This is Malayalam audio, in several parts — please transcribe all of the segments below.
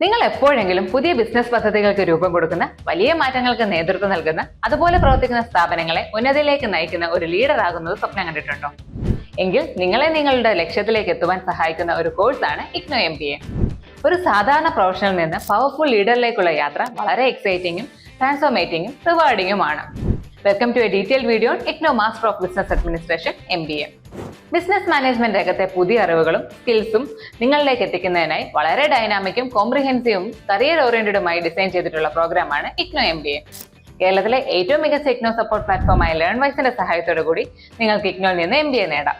നിങ്ങൾ എപ്പോഴെങ്കിലും പുതിയ ബിസിനസ് പദ്ധതികൾക്ക് രൂപം കൊടുക്കുന്ന വലിയ മാറ്റങ്ങൾക്ക് നേതൃത്വം നൽകുന്ന അതുപോലെ പ്രവർത്തിക്കുന്ന സ്ഥാപനങ്ങളെ ഉന്നതിയിലേക്ക് നയിക്കുന്ന ഒരു ലീഡർ ആകുന്നത് സ്വപ്നം കണ്ടിട്ടുണ്ടോ? എങ്കിൽ നിങ്ങളെ നിങ്ങളുടെ ലക്ഷ്യത്തിലേക്ക് എത്തുവാൻ സഹായിക്കുന്ന ഒരു കോഴ്സാണ് ഇഗ്നോ എം ഒരു സാധാരണ പ്രൊഫഷനിൽ നിന്ന് പവർഫുൾ ലീഡറിലേക്കുള്ള യാത്ര വളരെ എക്സൈറ്റിംഗും ട്രാൻസ്ഫോർമേറ്റിംഗും റിവാർഡിങ്ങുമാണ് welcome to a detail video on IGNOU master of business administration M B A business management രംഗത്തെ പുതിയ അറിവുകളും സ്കിൽസും നിങ്ങളിലേക്ക് എത്തിക്കുന്നതിനായി വളരെ ഡൈനാമിക്കും കോംപ്രിഹെൻസീവും കരിയർ ഓറിയന്റഡുമായി ഡിസൈൻ ചെയ്തിട്ടുള്ള പ്രോഗ്രാമാണ് ഇഗ്നോ എം ബി എ കേരളത്തിലെ ഏറ്റവും മികച്ച ഇഗ്നോ സപ്പോർട്ട് പ്ലാറ്റ്ഫോമായ ലേൺ വൈസിന്റെ സഹായത്തോടു കൂടി നിങ്ങൾക്ക് ഇഗ്നോയിൽ നിന്ന് എം ബി എ നേടാം.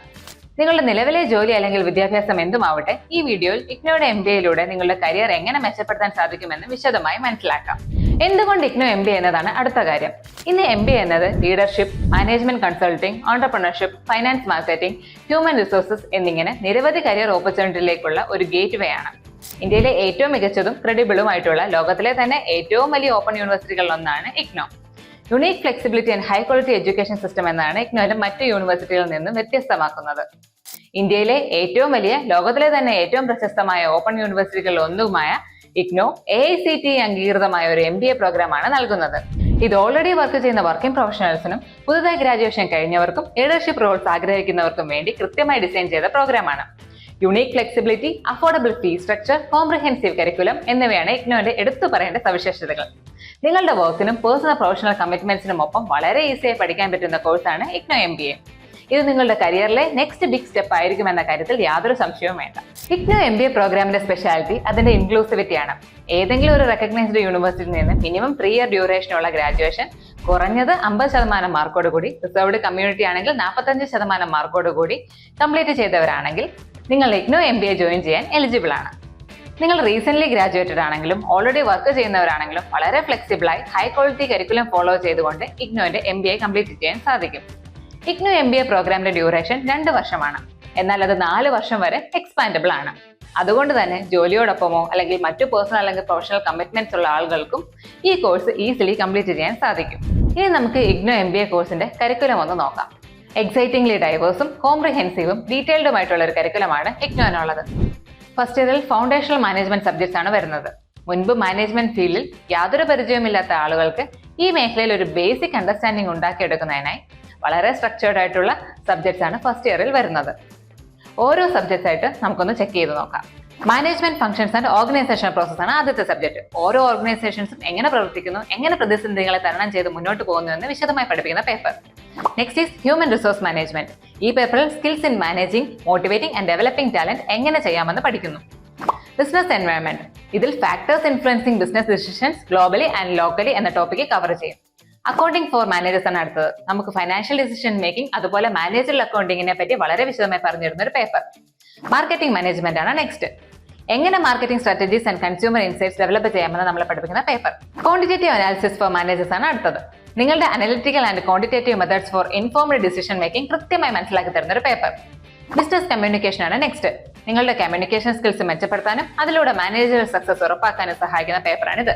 നിങ്ങളുടെ നിലവിലെ ജോലി അല്ലെങ്കിൽ വിദ്യാഭ്യാസം എന്തുമാവട്ടെ ഈ വീഡിയോയിൽ ഇഗ്നോയുടെ എം ബി എയിലൂടെ നിങ്ങളുടെ കരിയർ എങ്ങനെ മെച്ചപ്പെടുത്താൻ സാധിക്കുമെന്ന് വിശദമായി മനസ്സിലാക്കാം. എന്തുകൊണ്ട് ഇഗ്നോ എം ബി എന്നതാണ് അടുത്ത കാര്യം? ഇന്ന് എം ബി എന്നത് leadership management consulting entrepreneurship finance marketing human resources എന്നിങ്ങനെ നിരവധി കരിയർ ഓപ്പർച്യൂണിറ്റിയിലേക്കുള്ള ഒരു ഗേറ്റ് വേ ആണ്. ഇന്ത്യയിലെ ഏറ്റവും മികച്ചതും ക്രെഡിബിളുമായിട്ടുള്ള ലോകത്തിലെ തന്നെ ഏറ്റവും വലിയ ഓപ്പൺ യൂണിവേഴ്സിറ്റികളിൽ ഒന്നാണ് IGNOU. Unique flexibility and high quality education system എന്നാണ് ഇഗ്നോയിലെ മറ്റ് യൂണിവേഴ്സിറ്റികളിൽ നിന്നും വ്യത്യസ്തമാക്കുന്നത്. ഇന്ത്യയിലെ ഏറ്റവും വലിയ ലോകത്തിലെ തന്നെ ഏറ്റവും പ്രശസ്തമായ ഓപ്പൺ യൂണിവേഴ്സിറ്റികളിൽ ഒന്നുമായ ഇഗ്നോ എ സി ടി അംഗീകൃതമായ ഒരു എം ബി എ പ്രോഗ്രാമാണ് നൽകുന്നത്. ഇത് ഓൾറെഡി വർക്ക് ചെയ്യുന്ന വർക്കിംഗ് പ്രൊഫഷണൽസിനും പുതുതായി ഗ്രാജുവേഷൻ കഴിഞ്ഞവർക്കും ലീഡർഷിപ്പ് റോൾസ് ആഗ്രഹിക്കുന്നവർക്കും വേണ്ടി കൃത്യമായി ഡിസൈൻ ചെയ്ത പ്രോഗ്രാമാണ് unique flexibility affordable fee structure comprehensive curriculum എന്നിവയാണ് ഇഗ്നോയുടെ എടുത്തു പറയേണ്ട സവിശേഷതകൾ. നിങ്ങളുടെ വർക്കിനും പേഴ്സണൽ പ്രൊഫഷണൽ കമ്മിറ്റ്മെന്റ്സിനും ഒപ്പം വളരെ ഈസിയായി പഠിക്കാൻ പറ്റുന്ന കോഴ്സാണ് ഇഗ്നോ എം ബി എ ഇത് നിങ്ങളുടെ കരിയറിലെ നെക്സ്റ്റ് ബിഗ് സ്റ്റെപ്പ് ആയിരിക്കും എന്ന കാര്യത്തിൽ യാതൊരു സംശയവും വേണ്ട. ഇഗ്നോ എം ബി എ പ്രോഗ്രാമിന്റെ സ്പെഷ്യാലിറ്റി അതിന്റെ ഇൻക്ലൂസിവിറ്റിയാണ് ഏതെങ്കിലും ഒരു റെക്കഗ്നൈസ്ഡ് യൂണിവേഴ്സിറ്റിയിൽ നിന്ന് മിനിമം ത്രീ ഇയർ ഡ്യൂറേഷനുള്ള ഗ്രാജുവേഷൻ കുറഞ്ഞത് അമ്പത് ശതമാനം മാർക്കോട് കൂടി റിസർവ്ഡ് കമ്മ്യൂണിറ്റി ആണെങ്കിൽ നാൽപ്പത്തഞ്ച് ശതമാനം മാർക്കോട് കൂടി കംപ്ലീറ്റ് ചെയ്തവരാണെങ്കിൽ നിങ്ങൾ IGNOU M B A join ചെയ്യാൻ എലിജിബിൾ ആണ്. നിങ്ങൾ റീസെന്റ് ഗ്രാജുവേറ്റഡ് ആണെങ്കിലും ഓൾറെഡി വർക്ക് ചെയ്യുന്നവരാണെങ്കിലും വളരെ ഫ്ലെക്സിബിളായി ഹൈ ക്വാളിറ്റി കരിക്കുലം ഫോളോ ചെയ്തുകൊണ്ട് ഇഗ്നോന്റെ എം ബി എ കംപ്ലീറ്റ് ചെയ്യാൻ സാധിക്കും. ഇഗ്നോ എം ബി എ പ്രോഗ്രാമിന്റെ ഡ്യൂറേഷൻ രണ്ട് വർഷമാണ്. എന്നാൽ അത് നാല് വർഷം വരെ എക്സ്പാൻഡബിൾ ആണ്. അതുകൊണ്ട് തന്നെ ജോലിയോടൊപ്പമോ അല്ലെങ്കിൽ മറ്റു പേഴ്സണൽ അല്ലെങ്കിൽ പ്രൊഫഷണൽ കമ്മിറ്റ്മെന്റ്സ് ഉള്ള ആളുകൾക്കും ഈ കോഴ്സ് ഈസിലി കംപ്ലീറ്റ് ചെയ്യാൻ സാധിക്കും. ഇനി നമുക്ക് ഇഗ്നോ എം ബി എ കോഴ്സിന്റെ കരിക്കുലം ഒന്ന് നോക്കാം. എക്സൈറ്റിംഗ്ലി ഡൈവേഴ്സും കോംപ്രിഹെൻസീവും ഡീറ്റെയിൽഡുമായിട്ടുള്ള ഒരു കരിക്കുലമാണ് ഇഗ്നോനുള്ളത് ഫസ്റ്റ് ഇയറിൽ ഫൗണ്ടേഷണൽ മാനേജ്മെന്റ് സബ്ജക്ട്സ് ആണ് വരുന്നത്. മുൻപ് മാനേജ്മെന്റ് ഫീൽഡിൽ യാതൊരു പരിചയവുമില്ലാത്ത ആളുകൾക്ക് ഈ മേഖലയിൽ ഒരു ബേസിക് അണ്ടർസ്റ്റാൻഡിംഗ് ഉണ്ടാക്കിയെടുക്കുന്നതിനായി വളരെ സ്ട്രക്ചേർഡ് ആയിട്ടുള്ള സബ്ജക്ട്സ് ആണ് ഫസ്റ്റ് ഇയറിൽ വരുന്നത്. ഓരോ സബ്ജക്ട്സ് ആയിട്ട് നമുക്കൊന്ന് ചെക്ക് ചെയ്ത് നോക്കാം. Management functions and organisation process ആണ് ആദ്യത്തെ സബ്ജക്ട് ഓരോ ഓർഗനൈസേഷൻസും എങ്ങനെ പ്രവർത്തിക്കുന്നു എങ്ങനെ പ്രതിസന്ധികളെ തരണം ചെയ്ത് മുന്നോട്ട് പോകുന്നു എന്ന് വിശദമായി പഠിപ്പിക്കുന്ന paper next is human resource management ഈ പേപ്പറിൽ skills in managing motivating and developing talent എങ്ങനെ ചെയ്യാമെന്ന് പഠിക്കുന്നു. ബിസിനസ് എൻവയോൺമെന്റ് ഇതിൽ factors influencing business decisions globally and locally എന്ന ടോപ്പിക്ക് കവർ ചെയ്യും. അക്കൗണ്ടിംഗ് ഫോർ മാനേജേഴ്സ് ആണ് അടുത്തത്. നമുക്ക് ഫൈനാൻഷ്യൽ ഡിസിഷൻ മേക്കിംഗ് അതുപോലെ മാനേജറിൽ അക്കൗണ്ടിങ്ങിനെ പറ്റി വളരെ വിശദമായി പറഞ്ഞിരുന്ന ഒരു പേപ്പർ മാർക്കറ്റിംഗ് മാനേജ്മെന്റ് ആണ് നെക്സ്റ്റ് എങ്ങനെ marketing strategies and consumer insights develop ചെയ്യാമെന്ന് നമ്മളെ പഠിപ്പിക്കുന്ന paper quantitative analysis for managers ആണ് അടുത്തത്. നിങ്ങളുടെ analytical and quantitative methods for informed decision making കൃത്യമായി മനസ്സിലാക്കി തരുന്ന ഒരു പേപ്പർ ബിസിനസ് കമ്മ്യൂണിക്കേഷൻ ആണ് നെക്സ്റ്റ് നിങ്ങളുടെ കമ്മ്യൂണിക്കേഷൻ സ്കിൽസ് മെച്ചപ്പെടുത്താനും അതിലൂടെ മാനേജർ സക്സസ് ഉറപ്പാക്കാനും സഹായിക്കുന്ന പേപ്പറാണിത്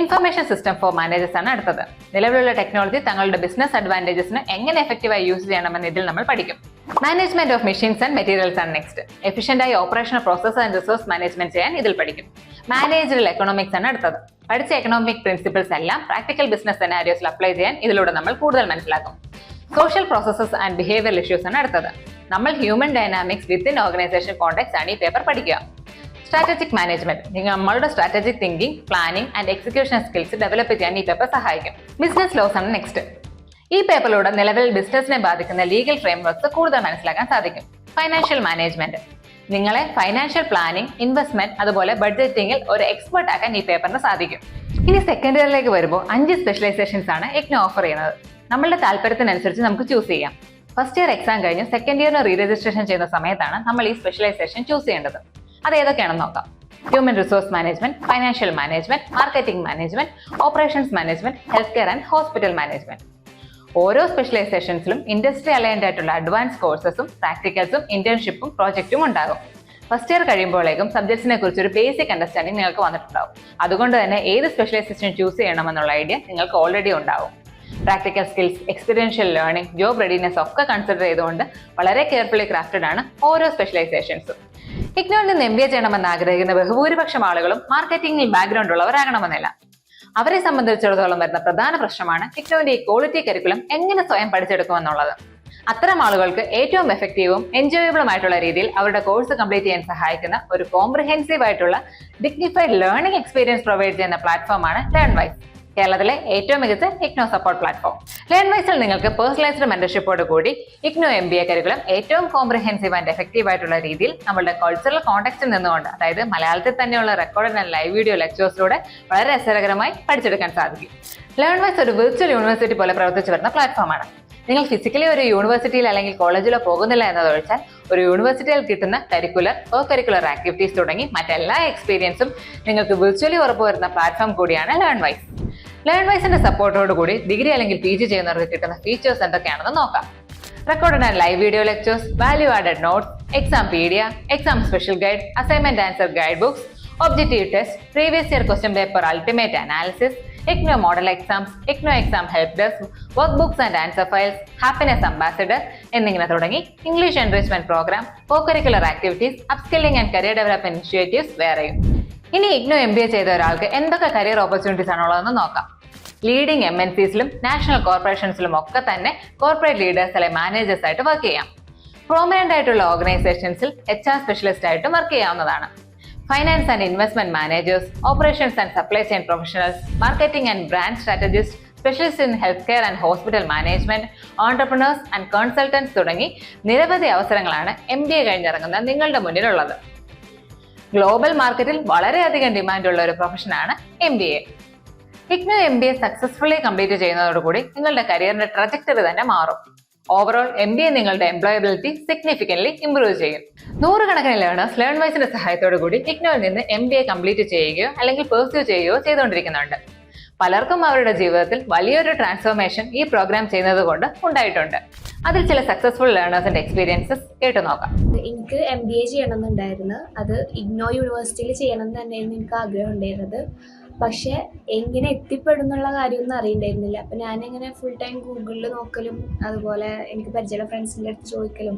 ഇൻഫർമേഷൻ സിസ്റ്റം ഫോർ മാനേജേഴ്സ് ആണ് അടുത്തത്. നിലവിലുള്ള ടെക്നോളജി തങ്ങളുടെ ബിസിനസ് അഡ്വാന്റേജസിന് എങ്ങനെ എഫക്റ്റീവായി യൂസ് ചെയ്യണമെന്ന് ഇതിൽ നമ്മൾ പഠിക്കും. Management of machines and materials ആണ് നെക്സ്റ്റ് എഫിഷ്യന്റ് ആയി operational process and resource management ചെയ്യാൻ ഇതിൽ പഠിക്കും. മാനേജറൽ എക്കണോമിക്സ് ആണ് അടുത്തത്. പഠിച്ച എക്കണോമിക് പ്രിൻസിപ്പിൾസ് എല്ലാം പ്രാക്ടിക്കൽ ബിസിനസ് സെനാരിയോസിൽ അപ്ലൈ ചെയ്യാൻ ഇതിലൂടെ നമ്മൾ കൂടുതൽ മനസ്സിലാക്കും. Social processes and behaviour issues ആണ് അടുത്തത്. നമ്മൾ human dynamics within organisation contacts ആണ് ഈ പേപ്പർ പഠിക്കുക. സ്ട്രാറ്റജിക് മാനേജ്മെന്റ് നിങ്ങൾ നമ്മളുടെ strategic thinking planning and execution skills develop ചെയ്യാൻ ഈ പേപ്പർ സഹായിക്കും. ബിസിനസ് ലോസ് ആണ് നെക്സ്റ്റ് ഈ പേപ്പറിലൂടെ നിലവിൽ ബിസിനസിനെ ബാധിക്കുന്ന ലീഗൽ ഫ്രെയിംവർക്സ് കൂടുതൽ മനസ്സിലാക്കാൻ സാധിക്കും. ഫൈനാൻഷ്യൽ മാനേജ്മെന്റ് നിങ്ങളെ ഫൈനാൻഷ്യൽ പ്ലാനിംഗ് ഇൻവെസ്റ്റ്മെന്റ് അതുപോലെ ബഡ്ജറ്റിംഗിൽ ഒരു എക്സ്പെർട്ട് ആക്കാൻ ഈ പേപ്പറിന് സാധിക്കും. ഇനി സെക്കൻഡ് ഇയറിലേക്ക് വരുമ്പോൾ അഞ്ച് സ്പെഷ്യലൈസേഷൻസ് ആണ് എക്നോ ഓഫർ ചെയ്യുന്നത്. നമ്മളുടെ താല്പര്യത്തിനനുസരിച്ച് നമുക്ക് ചൂസ് ചെയ്യാം. ഫസ്റ്റ് ഇയർ എക്സാം കഴിഞ്ഞ് സെക്കൻഡ് ഇയറിന് റീ രജിസ്ട്രേഷൻ ചെയ്യുന്ന സമയത്താണ് നമ്മൾ ഈ സ്പെഷ്യലൈസേഷൻ ചൂസ് ചെയ്യേണ്ടത്. അത് ഏതൊക്കെയാണെന്ന് നോക്കാം. Human resource management financial management marketing management operations management health care and hospital management ഓരോ സ്പെഷ്യലൈസേഷൻസിലും ഇൻഡസ്ട്രി അലൈൻഡ് ആയിട്ടുള്ള അഡ്വാൻസ് കോഴ്സസും പ്രാക്ടിക്കൽസും ഇന്റേൺഷിപ്പും പ്രോജക്റ്റും ഉണ്ടാകും. ഫസ്റ്റ് ഇയർ കഴിയുമ്പോഴേക്കും സബ്ജക്ട്സിനെ കുറിച്ച് ഒരു ബേസിക് അണ്ടർസ്റ്റാൻഡിംഗ് നിങ്ങൾക്ക് വന്നിട്ടുണ്ടാവും. അതുകൊണ്ട് തന്നെ ഏത് സ്പെഷ്യലൈസേഷൻ ചൂസ് ചെയ്യണമെന്നുള്ള ഐഡിയ നിങ്ങൾക്ക് ഓൾറെഡി ഉണ്ടാവും. Practical skills experiential learning job readiness ഒക്കെ കൺസിഡർ ചെയ്തുകൊണ്ട് വളരെ കെയർഫുള്ളി ക്രാഫ്റ്റഡ് ആണ് ഓരോ സ്പെഷ്യലൈസേഷൻസും ഇഗ്നോയിൽ നിന്ന് എം ബി എ ചെയ്യണമെന്ന് ആഗ്രഹിക്കുന്ന ബഹുഭൂരിപക്ഷം ആളുകളും മാർക്കറ്റിംഗിൽ ബാക്ക്ഗ്രൗണ്ട് ഉള്ളവരാകണമെന്നില്ല. അവരെ സംബന്ധിച്ചിടത്തോളം വരുന്ന പ്രധാന പ്രശ്നമാണ് ഇഗ്നോവിന്റെ ഈ ക്വാളിറ്റി കരിക്കുലം എങ്ങനെ സ്വയം പഠിച്ചെടുക്കുമെന്നുള്ളത് അത്തരം ആളുകൾക്ക് ഏറ്റവും എഫക്റ്റീവും എൻജോയബിളും ആയിട്ടുള്ള രീതിയിൽ അവരുടെ കോഴ്സ് കംപ്ലീറ്റ് ചെയ്യാൻ സഹായിക്കുന്ന ഒരു കോംപ്രിഹെൻസീവ് ആയിട്ടുള്ള ഡിഗ്നിഫൈഡ് ലേണിംഗ് എക്സ്പീരിയൻസ് പ്രൊവൈഡ് ചെയ്യുന്ന പ്ലാറ്റ്ഫോമാണ് ലേൺ വൈസ് കേരളത്തിലെ ഏറ്റവും മികച്ച ഇഗ്നോ സപ്പോർട്ട് പ്ലാറ്റ്ഫോം ലേൺവൈസിൽ നിങ്ങൾക്ക് പേഴ്സണലൈസ്ഡ് മെന്റർഷിപ്പോട് കൂടി IGNOU M B A curriculum ഏറ്റവും കോംപ്രിഹെൻസീവ് ആൻഡ് എഫക്റ്റീവ് ആയിട്ടുള്ള രീതിയിൽ നമ്മുടെ കൾച്ചറൽ കോൺടാക്റ്റിൽ നിന്നുകൊണ്ട് അതായത് മലയാളത്തിൽ തന്നെയുള്ള റെക്കോർഡ് ആൻഡ് ലൈവ് വീഡിയോ ലെക്ചേഴ്സിലൂടെ വളരെ രസകരമായി പഠിച്ചെടുക്കാൻ സാധിക്കും. ലേൺവൈസ് ഒരു വിർച്വൽ യൂണിവേഴ്സിറ്റി പോലെ പ്രവർത്തിച്ചു വരുന്ന പ്ലാറ്റ്ഫോമാണ് നിങ്ങൾ ഫിസിക്കലി ഒരു യൂണിവേഴ്സിറ്റിയിൽ അല്ലെങ്കിൽ കോളേജിലോ പോകുന്നില്ല എന്നതൊഴിച്ചാൽ ഒരു യൂണിവേഴ്സിറ്റിയിൽ കിട്ടുന്ന കരിക്കുലർ കോ കരിക്കുലർ ആക്ടിവിറ്റീസ് തുടങ്ങി മറ്റെല്ലാ എക്സ്പീരിയൻസും നിങ്ങൾക്ക് വിർച്വലി ഉറപ്പുവരുന്ന പ്ലാറ്റ്ഫോം കൂടിയാണ് ലേൺ വൈസ് ലേൺ വൈസിന്റെ സപ്പോർട്ടോട് കൂടി ഡിഗ്രി അല്ലെങ്കിൽ പി ജി ചെയ്യുന്നവർക്ക് കിട്ടുന്ന ഫീച്ചേഴ്സ് എന്തൊക്കെയാണെന്ന് നോക്കാം. Record and live video lectures value added notes exam pedia exam special guide assignment answer guide books objective test previous year question paper ultimate analysis IGNOU model exams IGNOU exam help desk work books and answer files happiness ambassador എന്നിങ്ങനെ തുടങ്ങി English enrichment program co curricular activities upskilling and career development initiatives വേറെയും. ഇനി ഇഗ്നോ എം ബി എ ചെയ്ത ഒരാൾക്ക് എന്തൊക്കെ കരിയർ ഓപ്പർച്യൂണിറ്റീസ് ആണുള്ളതെന്ന് നോക്കാം. ലീഡിംഗ് എം എൻ സിസിലും നാഷണൽ കോർപ്പറേഷൻസിലും ഒക്കെ തന്നെ കോർപ്പറേറ്റ് ലീഡേഴ്സ് അല്ലെ മാനേജേഴ്സ് ആയിട്ട് വർക്ക് ചെയ്യാം. പ്രോമിനന്റ് ആയിട്ടുള്ള ഓർഗനൈസേഷൻസിൽ എച്ച് ആർ സ്പെഷ്യലിസ്റ്റ് ആയിട്ടും വർക്ക് ചെയ്യാവുന്നതാണ്. Finance and investment managers operations and supply chain professionals marketing and brand strategist specialist in health care and hospital management entrepreneurs and consultants തുടങ്ങി നിരവധി അവസരങ്ങളാണ് എം ബി എ കഴിഞ്ഞിറങ്ങുന്ന നിങ്ങളുടെ മുന്നിലുള്ളത്. ഗ്ലോബൽ മാർക്കറ്റിൽ വളരെയധികം ഡിമാൻഡുള്ള ഒരു പ്രൊഫഷനാണ് M B A IGNOU M B A successfully complete ചെയ്യുന്നതോടുകൂടി നിങ്ങളുടെ കരിയറിന്റെ ട്രജക്ടറി തന്നെ മാറും. ഓവറോൾ എം ബി എ നിങ്ങളുടെ എംപ്ലോയബിലിറ്റി സിഗ്നിഫിക്കൻലി ഇംപ്രൂവ് ചെയ്യും. നൂറുകണക്കിന് ലേണേഴ്സ് ലേൺ വൈസിന്റെ സഹായത്തോടു കൂടി ഇഗ്നോയിൽ നിന്ന് എം ബി എ കംപ്ലീറ്റ് ചെയ്യുകയോ അല്ലെങ്കിൽ പെർസ്യൂ ചെയ്യുകയോ ചെയ്തുകൊണ്ടിരിക്കുന്നുണ്ട്. പലർക്കും അവരുടെ ജീവിതത്തിൽ വലിയൊരു ട്രാൻസ്ഫോർമേഷൻ ഈ പ്രോഗ്രാം ചെയ്യുന്നത് കൊണ്ട് ഉണ്ടായിട്ടുണ്ട്. അതിൽ ചില സക്സസ്ഫുൾ ലേണേഴ്സിന്റെ എക്സ്പീരിയൻസസ് കേട്ടു നോക്കാം. എനിക്ക് എം ബി എ ചെയ്യണമെന്നുണ്ടായിരുന്നു. അത് ഇഗ്നോ യൂണിവേഴ്സിറ്റിയിൽ ചെയ്യണം എന്ന് തന്നെയായിരുന്നു എനിക്ക് ആഗ്രഹം ഉണ്ടായിരുന്നത്. പക്ഷേ എങ്ങനെ എത്തിപ്പെടുന്നുള്ള കാര്യമൊന്നും അറിയണ്ടായിരുന്നില്ല. അപ്പം ഞാനിങ്ങനെ ഫുൾ ടൈം ഗൂഗിളിൽ നോക്കലും അതുപോലെ എനിക്ക് പരിചയമുള്ള ഫ്രണ്ട്സിന്റെ അടുത്ത് ചോദിക്കലും